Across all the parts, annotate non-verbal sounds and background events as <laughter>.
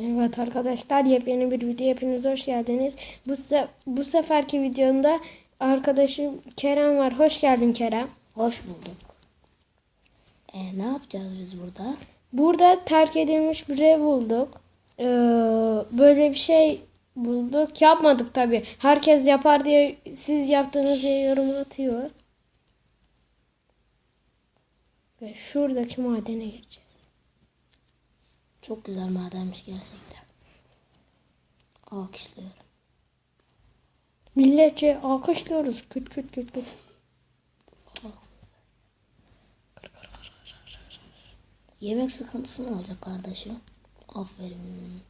Evet arkadaşlar yepyeni bir video hepiniz hoş geldiniz. Bu, se- bu seferki videomda arkadaşım Kerem var. Hoş geldin Kerem. Hoş bulduk. E, ne yapacağız biz burada? Burada terk edilmiş bir ev bulduk. Ee, böyle bir şey bulduk. Yapmadık tabi. Herkes yapar diye siz yaptığınız diye yorum atıyor. Ve şuradaki madene gireceğiz. Çok güzel madenmiş gerçekten. Alkışlıyorum. Milletçe alkışlıyoruz. Küt küt küt küt. Yemek sıkıntısı ne olacak kardeşim? Aferin.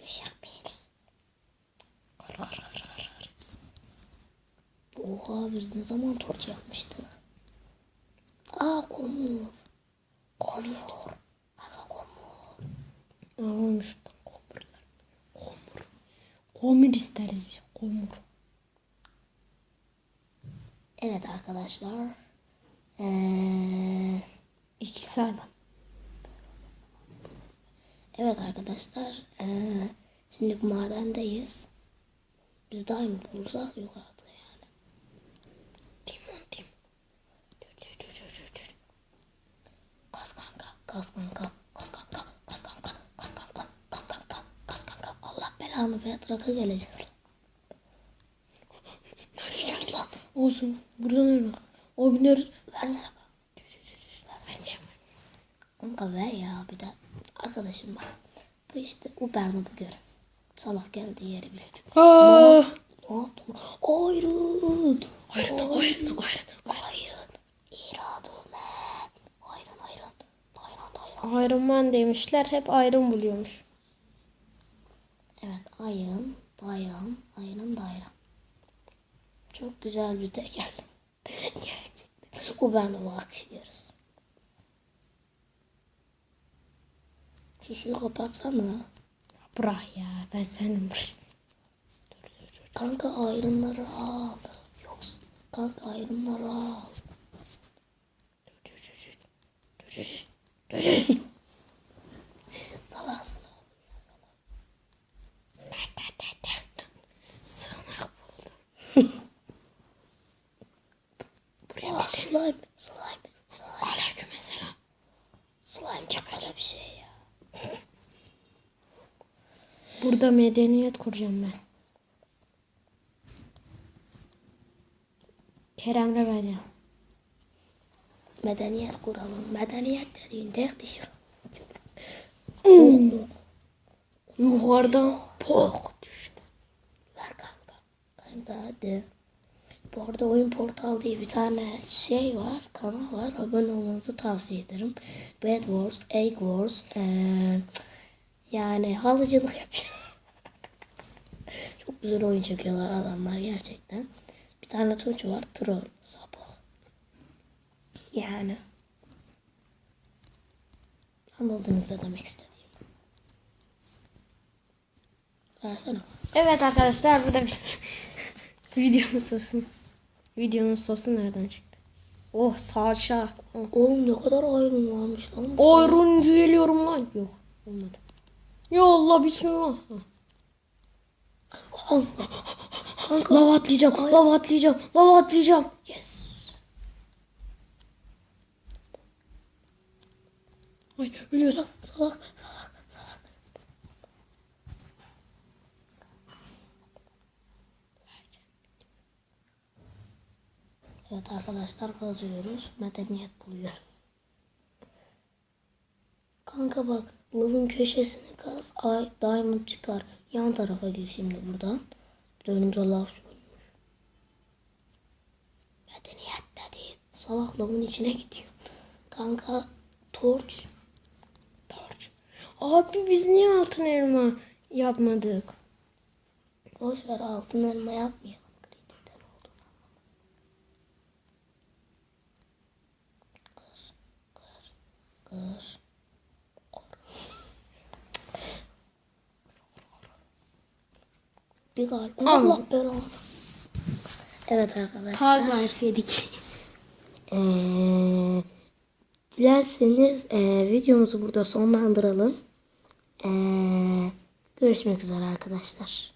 Yaşar beni. Oha biz ne zaman torç yapmıştık? Aa komur. Komur isteriz biz. Komur. Evet arkadaşlar. Ee, İki sağlam. evet arkadaşlar. Ee, şimdi madendeyiz. Biz diamond bulursak yukarıda yani. Timon tim. Kas kanka, kas kanka, kas kanka, kas kanka, kas kanka, kas kanka. Allah belanı Petrak'a geleceğiz. Nereye geldi lan? Olsun. Buradan öyle. O. Versene bak. Bence. Kanka ver ya bir de. Arkadaşım bak. Bu işte Ubern'ı gör. Salak geldiği yeri bile. Aa! Ne yaptın? Ayrın. Ayrın, ayrın, ayrın. Ayrın. İradın ne? Ayrın ayrın. Ayrın ayrın. Iron Man demişler. Hep ayrım buluyormuş. Ayrın. Dayran. Ayrın dayran. Çok güzel bir teker. <laughs> Gerçekten. Ubern'ı bakışıyoruz. Şu suyu kapatsana. Bırak ya. Ben senin Kanka ayrınları al. Yok. Kanka ayrınları al. Salaksın. Sığınak buldum. Buraya Aa, bir slime. Slime. Slime. Aleyküm selam. Slime çok bir şey ya. Burada medeniyet kuracağım ben. Kerem'le ben ya. Medeniyet kuralım. Medeniyet dediğin tek dişi. Yukarıdan pok düştü. Ver kanka. Kanka hadi. Bu arada Oyun Portal diye bir tane şey var. Kanal var. Abone olmanızı tavsiye ederim. Bed Wars, Egg Wars. eee, yani halıcılık <laughs> yapıyor. Çok güzel oyun çekiyorlar adamlar gerçekten. Bir tane Tunç var. Troll. Sapık. Yani. Anladınız ne demek istediğimi. Versene. Evet arkadaşlar burada bir videonun sosu. Videonun sosu nereden çıktı? Oh salça. Oh. Oğlum ne kadar ayrım varmış lan. Ayrın geliyorum lan. Yok olmadı. Ya Allah bismillah. Kanka. Lava atlayacağım. Lava atlayacağım. Lava atlayacağım. Yes. Ay ölüyorsun. Salak, salak. Evet arkadaşlar kazıyoruz. Medeniyet buluyor. Kanka bak lavın köşesini kaz. Ay diamond çıkar. Yan tarafa gir şimdi buradan. Bir önümüze lav sürmüş. Medeniyet dedi. Salak lavın içine gidiyor. Kanka torç. Torç. Abi biz niye altın elma yapmadık? Boş ver altın elma yapmayalım. Krediden oldu. Kır, kır, kır. Bir gal. Allah belanı. Evet arkadaşlar. Half-Life yedik. <laughs> Ee, dilerseniz e, videomuzu burada sonlandıralım. Ee, Görüşmek üzere arkadaşlar.